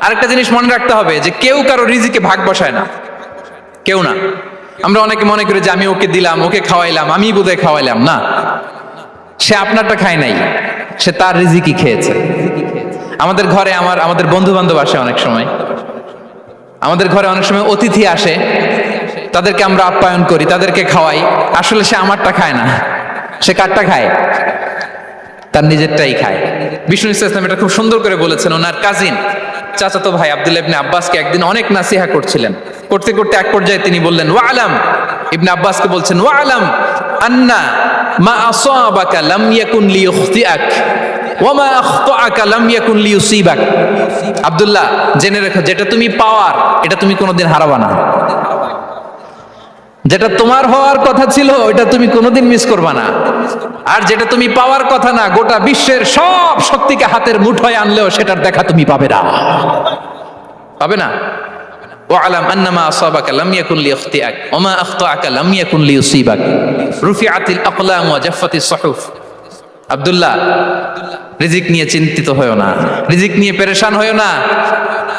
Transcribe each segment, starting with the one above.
আরেকটা জিনিস মনে রাখতে হবে যে কেউ কারও রিজিকে ভাগ বসায় না। কেউ না। আমরা অনেকে মনে করি যে আমি ওকে দিলাম, ওকে খাওয়াইলাম, আমি বোধহয় খাওয়াইলাম, না। সে আপনারটা খায় নাই। সে তার রিজিকই খেয়েছে। আমাদের ঘরে আমার, আমাদের বন্ধু বান্ধব আসে অনেক সময়। আমাদের ঘরে অনেক সময় অতিথি আসে। তাদেরকে আমরা আপ্যায়ন করি, তাদেরকে খাওয়াই। আসলে সে আমারটা খায় না। সে কারটা খায়? তার নিজেরটাই খায়। বিষ্ণু ইসলাম এটা খুব সুন্দর করে বলেছেন। ওনার কাজিন চাচাতো ভাই আব্দুল্লাহ ইবনে আব্বাসকে একদিন অনেক নাসিহা করছিলেন। করতে করতে এক পর্যায়ে তিনি বললেন, ওয়া আলাম। ইবনে আব্বাসকে বলছেন, ওয়া আলাম আন্না মা আসাবাকা লাম ইয়াকুন লিইখতিআক ওয়া মা আখতাআকা লাম ইয়াকুন লিইউসিবাক আব্দুল্লাহ, জেনে রেখো, যেটা তুমি পাওয়ার, এটা তুমি কোনোদিন হারাবা না। যেটা তোমার হওয়ার কথা ছিল, ওইটা তুমি কোনোদিন মিস করবা না। আর যেটা তুমি পাওয়ার কথা না, গোটা বিশ্বের সব শক্তিকে হাতের মুঠোয় আনলেও সেটার দেখা তুমি পাবে না। পাবে না? ওয়ালাম আন্নামা আব্দুল্লাহ, রিজিক নিয়ে চিন্তিত না। রিজিক নিয়ে পেরেশান না।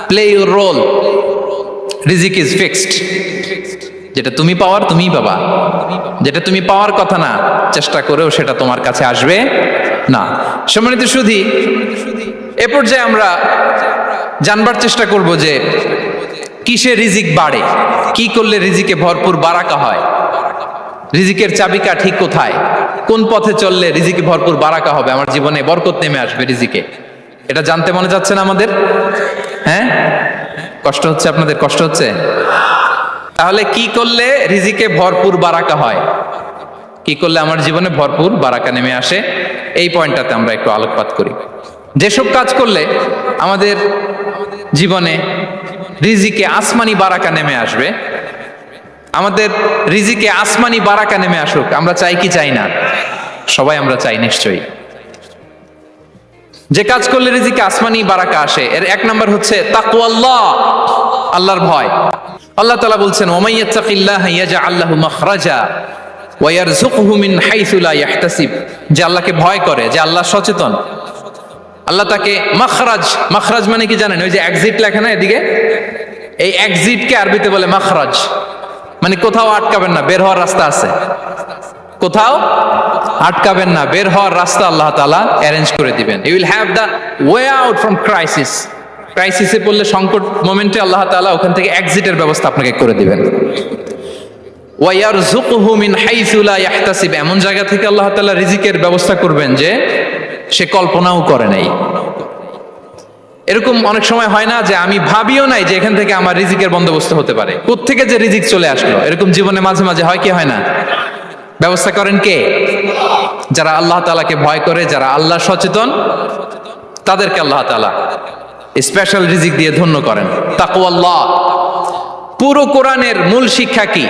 Play role. রিজিক ইজ ফিক্সড। যেটা তুমি পাওয়ার, তুমিই পাবা। যেটা তুমি পাওয়ার কথা না, চেষ্টা করেও সেটা তোমার কাছে আসবে না। সম্মানিত সুধি, এ পর্যায়ে আমরা জানবার চেষ্টা করব যে কিসে রিজিক বাড়ে, কি করলে রিজিকে ভরপুর বারাকা হয়, রিজিকের চাবিকা ঠিক কোথায়, কোন পথে চললে রিজিকে ভরপুর বারাকা হবে, আমার জীবনে বরকত নেমে আসবে রিজিকে। এটা জানতে মনে যাচ্ছে না আমাদের? হ্যাঁ? কষ্ট হচ্ছে আপনাদের? কষ্ট হচ্ছে? তাহলে কি করলে রিজিকে ভরপুর বারাকা হয়? কি করলে আমার জীবনে ভরপুর বারাকা নেমে আসে? এই পয়েন্টটাতে আমরা একটু আলোকপাত করি। যেসব কাজ করলে আমাদের জীবনে রিজিকে আসমানি বারাকা নেমে আসবে, আমাদের রিজিকে আসমানি বারাকা নেমে আসুক, আমরা চাই কি চাই না? সবাই আমরা চাই নিশ্চয়ই। যে কাজ করলে রিজিকে আসমানি বারাকা আসে, এর এক নম্বর হচ্ছে তাকওয়াল্লাহ, আল্লাহর ভয়। আল্লাহ তাআলা বলছেন ওমাইয়াত্তাকিল্লাহ ইয়াজআল্লাহু মাখরাজা ওয়া ইয়ারযুকহু মিন হাইথু লা ইয়াহতাসিব। যে আল্লাহকে ভয় করে, যে আল্লাহ সচেতন। আল্লাহ তাকে মানে কি জানেন? ওই যে লেখা না এদিকে? এই আরবিতে বলে মানে কোথাও আটকাবেন না, বের হওয়ার রাস্তা আছে। কোথাও আটকাবেন না, বের হওয়ার রাস্তা আল্লাহ অ্যারেঞ্জ করে দিবেন। You will have the way out from crisis ক্রাইসিসে পড়লে সংকট মোমেন্টে আল্লাহ তাআলা ওখান থেকে এক্সিটের ব্যবস্থা আপনাকে করে দিবেন। ওয়াইয়ারযুকহু মিন হাইসু লা ইয়াহতাসিব। এমন জায়গা থেকে আল্লাহ তাআলা রিজিকের ব্যবস্থা করবেন যে সে কল্পনাও করে নাই। এরকম অনেক সময় হয় না যে আমি ভাবিও নাই যে এখান থেকে আমার রিজিকের বন্দোবস্ত হতে পারে। থেকে যে রিজিক চলে আসলো? এরকম জীবনে মাঝে মাঝে হয় কি হয় না? ব্যবস্থা করেন কে? যারা আল্লাহ তালাকে ভয় করে, যারা আল্লাহ সচেতন, তাদেরকে আল্লাহ তালা স্পেশাল রিজিক দিয়ে ধন্য করেন। তাকু আল্লাহ পুরো কোরআনের মূল শিক্ষা কি?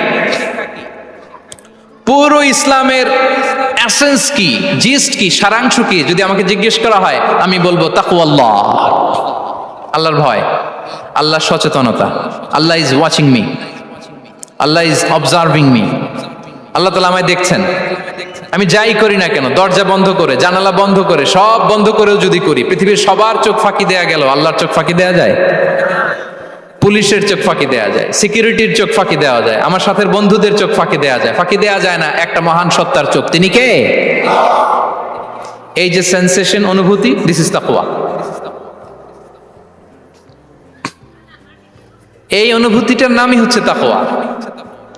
পুরো ইসলামের এসেন্স কি? জিস্ট কি? সারাংশ কি? যদি আমাকে জিজ্ঞেস করা হয়, আমি বলব তাকু আল্লাহ আল্লাহর ভয়। আল্লাহ সচেতনতা। Allah is watching me Allah is observing me Allah তালা আমায় দেখছেন। আমি যাই করি না কেন? দরজা বন্ধ করে, জানালা বন্ধ করে, সব বন্ধ করেও যদি করি, পৃথিবীর সবার চোখ ফাঁকি দেয়া গেল, আল্লাহর চোখ ফাঁকি দেয়া যায়? পুলিশের চোখ ফাঁকি দেয়া যায়, সিকিউরিটির চোখ ফাঁকি দেওয়া যায়, আমার সাথে বন্ধুদের চোখ ফাঁকি দেয়া যায়, ফাঁকি দেয়া যায় না, একটা মহান সত্তার চোখ। তিনি কে? এই যে সেন্সেশন অনুভূতি দিস ইজ তাকওয়া এই অনুভূতিটার নামই হচ্ছে তাকওয়া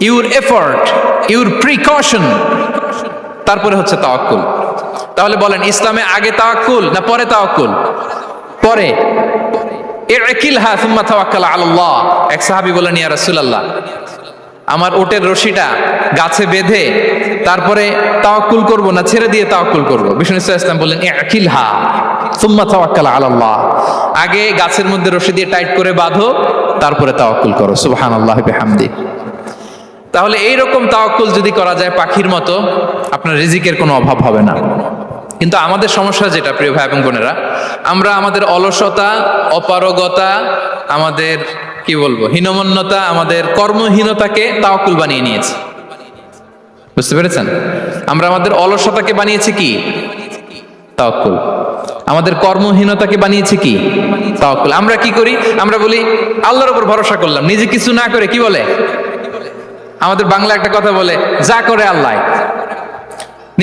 your effort, your precaution. তারপরে হচ্ছে তাওয়াক্কুল। তাহলে বলেন, ইসলামে আগে তাওয়াক্কুল না পরে তাওয়াক্কুল? পরে। ইকিলহা সুম্মা তাওয়াক্কাল আলাল্লাহ। এক সাহাবী বলেন ইয়া রাসূলুল্লাহ, আমার ওটের রশিটা গাছে বেঁধে তারপরে তাওয়াক্কুল করব না ছেড়ে দিয়ে তাওয়াক্কুল করব? বিষ্ণু ইসলাম বললেন ইকিলহা সুম্মা তাওয়াক্কাল আলাল্লাহ। আগে গাছের মধ্যে রশি দিয়ে টাইট করে বাঁধো, তারপরে তাওয়াক্কুল করো। সুবহানাল্লাহি বিহামদি। তাহলে এই রকম তাওয়াক্কুল যদি করা যায় পাখির মতো, আপনার রিজিকের কোনো অভাব হবে না। কিন্তু আমাদের সমস্যা যেটা, প্রিয় ভাই এবং বোনেরা, আমরা আমাদের অলসতা, অপারগতা, আমাদের, কি বলব, হীনমন্যতা, আমাদের কর্মহীনতাকে তাওয়াক্কুল বানিয়ে নিয়েছি। বুঝতে পেরেছেন? আমরা আমাদের অলসতাকে বানিয়েছি কি? তাওয়াক্কুল। আমাদের কর্মহীনতাকে বানিয়েছে কি? তাওয়াক্কুল। আমরা কি করি? আমরা বলি, আল্লাহর উপর ভরসা করলাম। নিজে কিছু না করে কি বলে? আমাদের বাংলা একটা কথা বলে, যা করে আল্লাহ।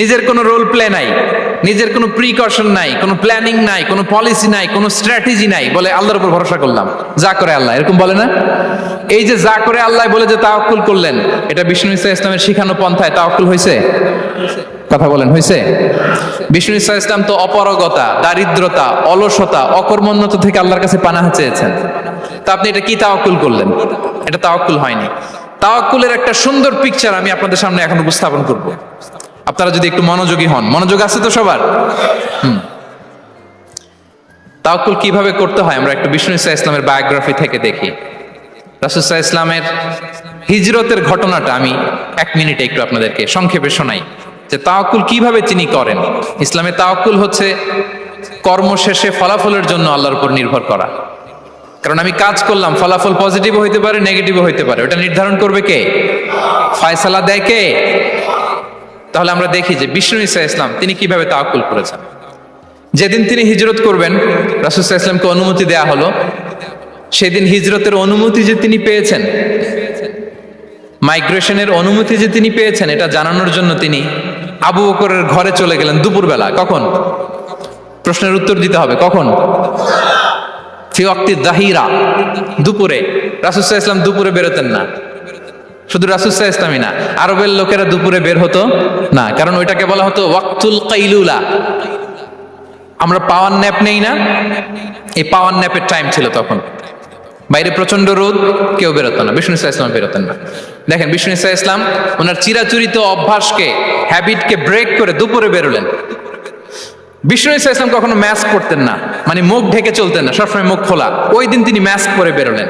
নিজের কোনো রোল প্লে নাই, নিজের কোনো প্রিকশন নাই, কোনো প্ল্যানিং নাই, কোনো পলিসি নাই, কোনো স্ট্র্যাটেজি নাই, বলে আল্লাহর উপর ভরসা করলাম। যা করে আল্লাহ, এরকম বলে না? এই যে যা করে আল্লাহ বলে যে তাওয়াক্কুল করলেন, এটা বিষ্ণু ইসা ইসলামের শিখানো পন্থায় তাওয়াক্কুল হয়েছে কথা বলেন হয়েছে বিষ্ণু ইসা ইসলাম তো অপরগতা, দারিদ্রতা, অলসতা, অকর্মণ্যতা থেকে আল্লাহর কাছে পানাহা চেয়েছেন। তা আপনি এটা কি তাওয়াক্কুল করলেন? এটা তাওয়াক্কুল হয়নি। তাওয়াক্কুলের একটা সুন্দর পিকচার আমি আপনাদের সামনে এখন উপস্থাপন করব। আপনারা যদি একটু মনোযোগী হন, মনোযোগ আছে তো সবার? হুম। তাওয়াক্কুল কীভাবে করতে হয় আমরা একটু বিষ্ণু ইসা ইসলামের বায়োগ্রাফি থেকে দেখি। রাসুসাহ ইসলামের হিজরতের ঘটনাটা আমি এক মিনিটে একটু আপনাদেরকে সংক্ষেপে শোনাই। যে তাওয়াক্কুল কীভাবে তিনি করেন? ইসলামে তাওয়াক্কুল হচ্ছে কর্ম শেষে ফলাফলের জন্য আল্লাহর উপর নির্ভর করা। কারণ আমি কাজ করলাম, ফলাফল পজিটিভ হইতে পারে নেগেটিভ হইতে পারে। ওটা নির্ধারণ করবে কে? ফায়সালা দেয় কে? তাহলে আমরা দেখি যে বিষ্ণু ইসা ইসলাম, তিনি কীভাবে তাওয়াক্কুল করেছেন? যেদিন তিনি হিজরত করবেন রাসুসাহ ইসলামকে অনুমতি দেয়া হলো। সেদিন হিজরতের অনুমতি যে তিনি পেয়েছেন, মাইগ্রেশনের অনুমতি যে তিনি পেয়েছেন, এটা জানানোর জন্য তিনি আবু বকরের ঘরে চলে গেলেন দুপুরবেলা। কখন? প্রশ্নের উত্তর দিতে হবে। কখন? ফিওয়াক্তি দাহিরা, দুপুরে। রাসুসাহ ইসলাম দুপুরে বেরোতেন না। শুধু রাসুসাহ ইসলামই না, আরবের লোকেরা দুপুরে বের হতো না, কারণ ওইটাকে বলা হতো ওয়াক্তুল কাইলুলা। আমরা পাওয়ার ন্যাপ নেই না, এই পাওয়ার ন্যাপের টাইম ছিল তখন। বাইরে প্রচণ্ড রোদ, কেউ বেরোতো না, বিষ্ণু ইসা ইসলাম বেরোতেন না। দেখেন, বিষ্ণু ইসা ইসলাম ওনার চিরাচরিত অভ্যাসকে হ্যাবিটকে ব্রেক করে দুপুরে বেরোলেন। বিষ্ণু ইসা ইসলাম কখনো ম্যাস্ক করতেন না মানে মুখ ঢেকে চলতেন না, সবসময় মুখ খোলা। ওই দিন তিনি ম্যাস্ক পরে বেরোলেন।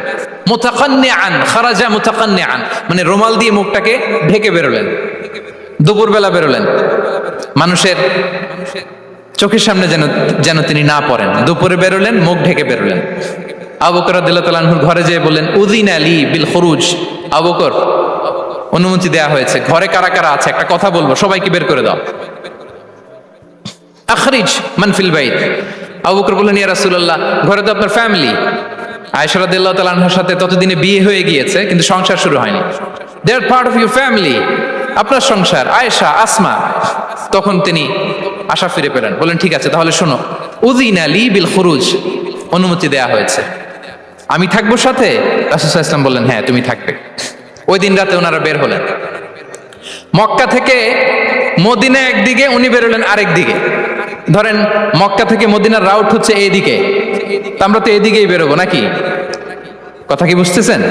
মোতাকান্নে আন খারাজা মোতাকান্নে আন মানে রুমাল দিয়ে মুখটাকে ঢেকে বেরোলেন। দুপুরবেলা বেরোলেন। মানুষের চোখের সামনে যেন যেন তিনি না পড়েন। দুপুরে বেরোলেন, মুখ ঢেকে বেরোলেন। আবকর আদিল্লাহুর ঘরে যেয়ে বললেন উদিন আলী বিল খরুজ। আবকর অনুমতি দেয়া হয়েছে। ঘরে কারা কারা আছে? একটা কথা বলব, সবাইকে বের করে দাও। আখরিজ মানফিল বাইত। আবু বকর বললেন, ইয়া রাসূলুল্লাহ, ঘরে তো আপনার ফ্যামিলি। আয়েশা রাদিয়াল্লাহু তাআলা আনহার সাথে ততদিনে বিয়ে হয়ে গিয়েছে, কিন্তু সংসার শুরু হয়নি। They are part of your family আপনার সংসার, আয়েশা, আসমা। তখন তিনি আশা ফিরে পেলেন। বলেন ঠিক আছে, তাহলে শোনো। উদিন আলী বিল খুরুজ। অনুমতি দেয়া হয়েছে। আমি থাকব সাথে? সাল্লাল্লাহু আলাইহি বললেন হ্যাঁ তুমি থাকবে। ওই দিন রাতে ওনারা বের হলেন। মক্কা থেকে মদিনা একদিকে, উনি বেরোলেন আরেক দিকে। ধরেন, মক্কা থেকে মদিনার রাউট হচ্ছে এইদিকে। আমরা তো এদিকেই বেরোবো নাকি? কথা কি বুঝতেছেন?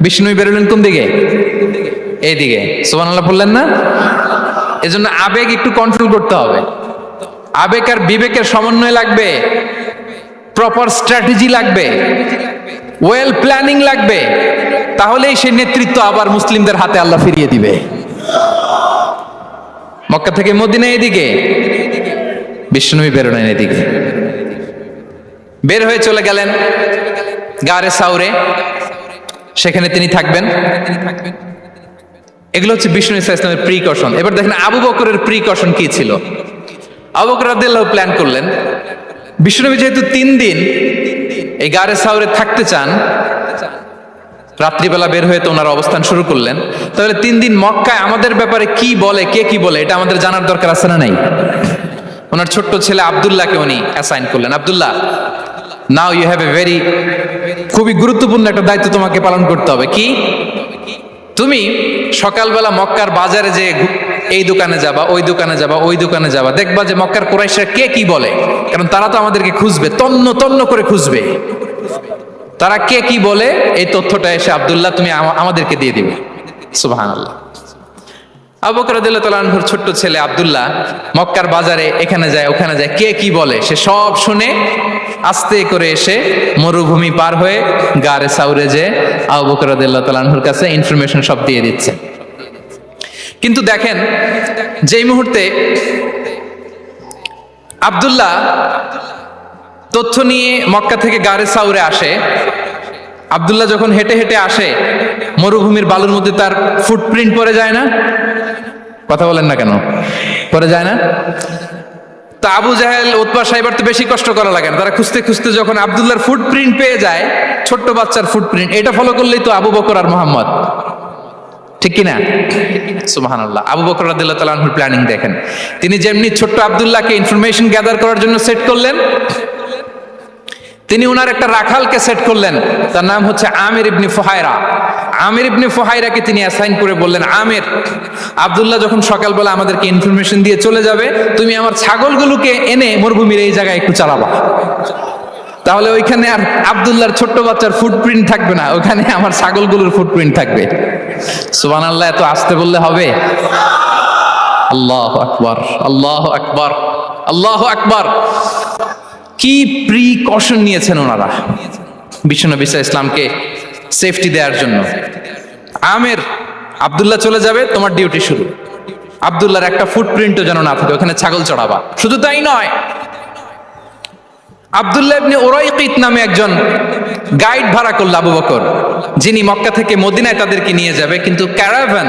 বিষ্ণু বেরোলেন কোন দিকে? এইদিকে। সোমান আল্লাহ বললেন না? এজন্য আবেগ একটু কন্ট্রোল করতে হবে। আবেগ আর বিবেকের সমন্বয় লাগবে। প্রপার স্ট্র্যাটেজি লাগবে। ওয়েল প্ল্যানিং লাগবে। তাহলেই সেই নেতৃত্ব আবার মুসলিমদের হাতে আল্লাহ ফিরিয়ে দিবে। মক্কা থেকে মদিনা এদিকে বিষ্ণুবী বেরোলেন এদিকে। বের হয়ে চলে গেলেন গারে সাউরে। সেখানে তিনি থাকবেন। এগুলো হচ্ছে বিষ্ণু ইসা ইসলামের প্রিকশন এবার দেখেন আবু বকরের প্রিকশন কি ছিল? আবু বকর রাদিয়াল্লাহু প্ল্যান করলেন বিষ্ণুবী যেহেতু তিন দিন এই গারে সাউরে থাকতে চান, রাত্রিবেলা বের হয়ে তো ওনার অবস্থান শুরু করলেন। তাহলে তিন দিন মক্কায় আমাদের ব্যাপারে কি বলে, কে কি বলে, এটা আমাদের জানার দরকার আছে না নাই? ওনার ছোট্ট ছেলে আবদুল্লাহকে উনি অ্যাসাইন করলেন। Abdullah now you have a very খুবই গুরুত্বপূর্ণ একটা দায়িত্ব তোমাকে পালন করতে হবে। কি? তুমি সকালবেলা মক্কার বাজারে যে এই দোকানে যাবা, ওই দোকানে যাবা, ওই দোকানে যাবা, দেখবা যে মক্কার কোরাইশরা কে কি বলে? কারণ তারা তো আমাদেরকে খুঁজবে, তন্ন তন্ন করে খুঁজবে। তারা কে কি বলে? এই তথ্যটা এসে আবদুল্লাহ তুমি আমাদেরকে দিয়ে দিবে। সুবাহান আল্লাহ আবু বকর রাদিয়াল্লাহু তাআলা আনহুর ছোট্ট ছেলে আবদুল্লাহ মক্কার বাজারে এখানে যায়, ওখানে যায়। কে কি বলে? সে সব শুনে আস্তে করে এসে মরুভূমি পার হয়ে গারে সাউরে যে আবু বকর রাদিয়াল্লাহু আনহুর কাছে ইনফরমেশন সব দিয়ে দিচ্ছে। কিন্তু দেখেন, যেই মুহূর্তে আবদুল্লাহ তথ্য নিয়ে মক্কা থেকে গারে সাউরে আসে আব্দুল্লাহ যখন হেঁটে হেঁটে আসে, মরুভূমির বালুর মধ্যে তার ফুটপ্রিন্ট পড়ে যায় না? কথা বলেন না কেন? পরে যায় না? তা আবু জাহেল উৎপা সাহেবার তো বেশি কষ্ট করা লাগে না। তারা খুঁজতে খুঁজতে যখন আব্দুল্লাহর ফুটপ্রিন্ট পেয়ে যায়, ছোট্ট বাচ্চার ফুটপ্রিন্ট এটা ফলো করলেই তো আবু বকর আর মোহাম্মদ। ঠিক কিনা? সুবাহান আল্লাহ আবু বকর রাদিল্লাহ তালাহুর প্ল্যানিং দেখেন। তিনি যেমনি ছোট্ট আবদুল্লাহকে ইনফরমেশন গ্যাদার করার জন্য সেট করলেন তিনি ওনার একটা রাখালকে সেট করলেন। তার নাম হচ্ছে আমির ইবনি ফোহায়রা আমির ইবনি ফোহাইরাকে তিনি অ্যাসাইন করে বললেন, আমির, আব্দুল্লাহ যখন সকালবেলা আমাদেরকে ইনফরমেশন দিয়ে চলে যাবে, তুমি আমার ছাগলগুলোকে এনে মরুভূমির এই জায়গায় একটু চালাবা। তাহলে ওইখানে আর আব্দুল্লাহর ছোট্ট বাচ্চার ফুটপ্রিন্ট থাকবে না, ওখানে আমার ছাগলগুলোর ফুটপ্রিন্ট থাকবে। সুবান আল্লাহ এত আসতে বললে হবে? আল্লাহ আকবর আল্লাহ আকবর আল্লাহ আকবর। কি প্রিকশন নিয়েছেন ওনারা? বিশ্বনবী ইসলামকে সেফটি দেওয়ার জন্য। আমের, আবদুল্লাহ চলে যাবে, তোমার ডিউটি শুরু। আবদুল্লাহর একটা ফুটপ্রিন্টও যেন না থাকে, ওখানে ছাগল চড়াবা। শুধু তাই নয় আব্দুল্লাহ ইবনে ওরাইকিত নামে একজন গাইড ভাড়া করল আবু বকর। যিনি মক্কা থেকে মদিনায় তাদেরকে নিয়ে যাবে, কিন্তু ক্যারাভান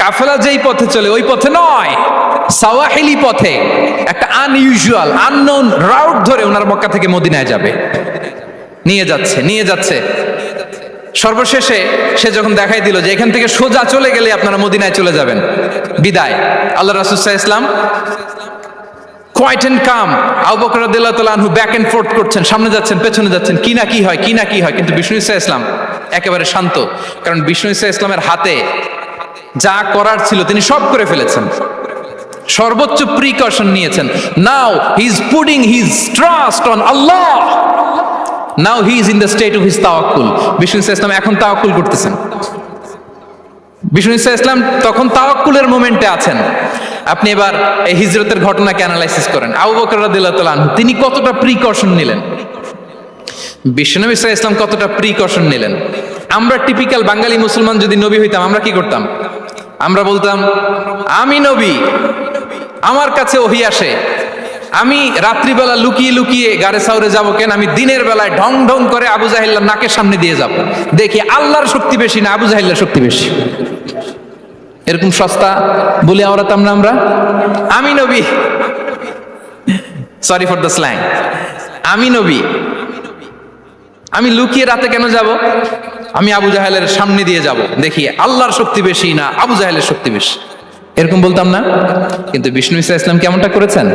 কাফেলা যেই পথে চলে, ওই পথে নয়, সাওয়াহিলি পথে, একটা আনইউজুয়াল আননোন রাউট ধরে ওনার মক্কা থেকে মদিনায় যাবে। নিয়ে যাচ্ছে নিয়ে যাচ্ছে। সর্বশেষে সে যখন দেখাই দিল যে এখান থেকে সোজা চলে গেলে আপনারা মদিনায় চলে যাবেন। বিদায়। আল্লাহ রাসুসাহ ইসলাম quiet and calm Abu Bakr রাদিয়াল্লাহু তাআলা আনহু ব্যাক এন্ড ফোর্থ করছেন, সামনে যাচ্ছেন, পেছনে যাচ্ছেন, কি না কি হয়, কি না কি হয়, কিন্তু বিষ্ণু ইসা ইসলাম একেবারে শান্ত। কারণ বিষ্ণু ইসা ইসলামের হাতে যা করার ছিল তিনি সব করে ফেলেছেন। সর্বোচ্চ প্রিকশন নিয়েছেন। Now he is putting his trust on Allah now he is in the state of his তাওয়াক্কুল বিষ্ণু ইসলাম এখন তাওয়াক্কুল করতেছেন। বিষ্ণু ইসা ইসলাম তখন তাওয়াক্কুলের মোমেন্টে আছেন। আপনি এবার এই হিজরতের ঘটনাকে অ্যানালাইসিস করেন। আবু বকর রাদিয়াল্লাহু তাআলা তিনি কতটা প্রিকশন নিলেন? বিশ্বনবী ইসা ইসলাম কতটা প্রিকশন নিলেন? আমরা টিপিক্যাল বাঙালি মুসলমান যদি নবী হইতাম, আমরা কি করতাম? আমরা বলতাম, আমি নবী, আমার কাছে ওহি আসে। আমি রাত্রিবেলা লুকিয়ে লুকিয়ে গাড়ে সাউরে যাব কেন? আমি দিনের বেলায় ঢং ঢং করে আবু জাহিল্লার নাকের সামনে দিয়ে যাব। দেখি আল্লাহর শক্তি বেশি না আবু জাহিল্লার শক্তি বেশি? এরকম সস্তা বলে আওড়াতাম না আমরা? আমি নবী। সরি ফর দ্য স্ল্যাং আমি নবী। আমি লুকিয়ে রাতে কেন যাব? আমি আবু জাহেলের সামনে দিয়ে যাব। দেখি, আল্লাহর শক্তি বেশি না আবু জাহেলের শক্তি বেশি। এরকম বলতাম না? কিন্তু বিষ্ণু ইসা ইসলাম কেমনটা করেছেন?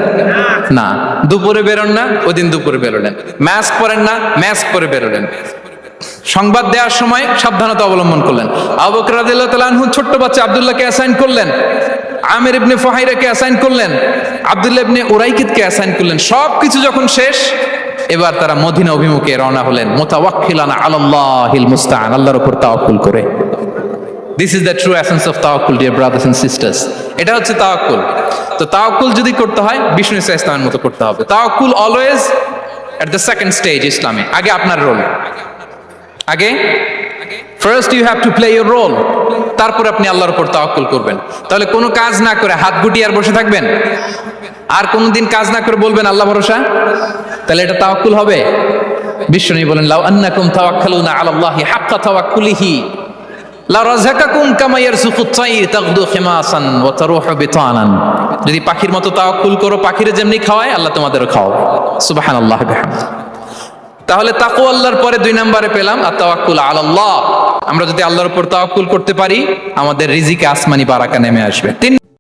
না। দুপুরে বেরোন না ওই দিন দুপুরে বেরোলেন। ম্যাস্ক পরেন না ম্যাস্ক পরে বেরোলেন। সংবাদ দেওয়ার সময় সাবধানতা অবলম্বন করলেন। আবু বকর রাদিয়াল্লাহু তাআলা ছোট্ট বাচ্চা আব্দুল্লাহকে অ্যাসাইন করলেন। আমির ইবনে ফাহাইরাকে অ্যাসাইন করলেন। আব্দুল্লাহ ইবনে উরাইকিদকে অ্যাসাইন করলেন। সব কিছু যখন শেষ, এবার তারা মদিনা অভিমুখে রওনা হলেন। মুতাওয়াক্কিলানা আলাল্লাহিল মুস্তাআন, আল্লাহর উপর তাওয়াক্কুল করে। This is the true essence of তাওয়াক্কুল ডিয়ার ব্রাদার্স এন্ড সিস্টার্স এটা হচ্ছে তাওয়াক্কুল। তো তাওয়াক্কুল যদি করতে হয়, বিষ্ণু ইসা ইসলামের মতো করতে হবে। তাওয়াক্কুল always at the second stage ইসলামে, আগে আপনার রোল আগে? First you have to play your role তারপর আপনি আল্লাহর উপর তাওয়াক্কুল করবেন। তাহলে কোনো কাজ না করে হাত গুটিয়ে আর বসে থাকবেন? আর কোনোদিন কাজ না করে বলবেন আল্লাহ ভরসা? তাহলে এটা তাওয়াক্কুল হবে। বিশ্বনবী বলেন, লাউ আন্নাকুম তাওয়াক্কালুনা আলাল্লাহি হাক্কা তাওয়াক্কুলিহি। যদি পাখির মতো তাওয়াক্কুল করো, পাখিরে যেমনি খাওয়ায়, আল্লাহ তোমাদেরও খাওয়াবে। সুবহানাল্লাহ, বিহামদিহি। তাহলে তাকু আল্লাহর পরে দুই নম্বরে পেলাম আর তাওয়াক্কুল আল্লাহ আমরা যদি আল্লাহর উপর তাওয়াক্কুল করতে পারি, আমাদের রিজিকে আসমানি বারাকা নেমে আসবে। তিন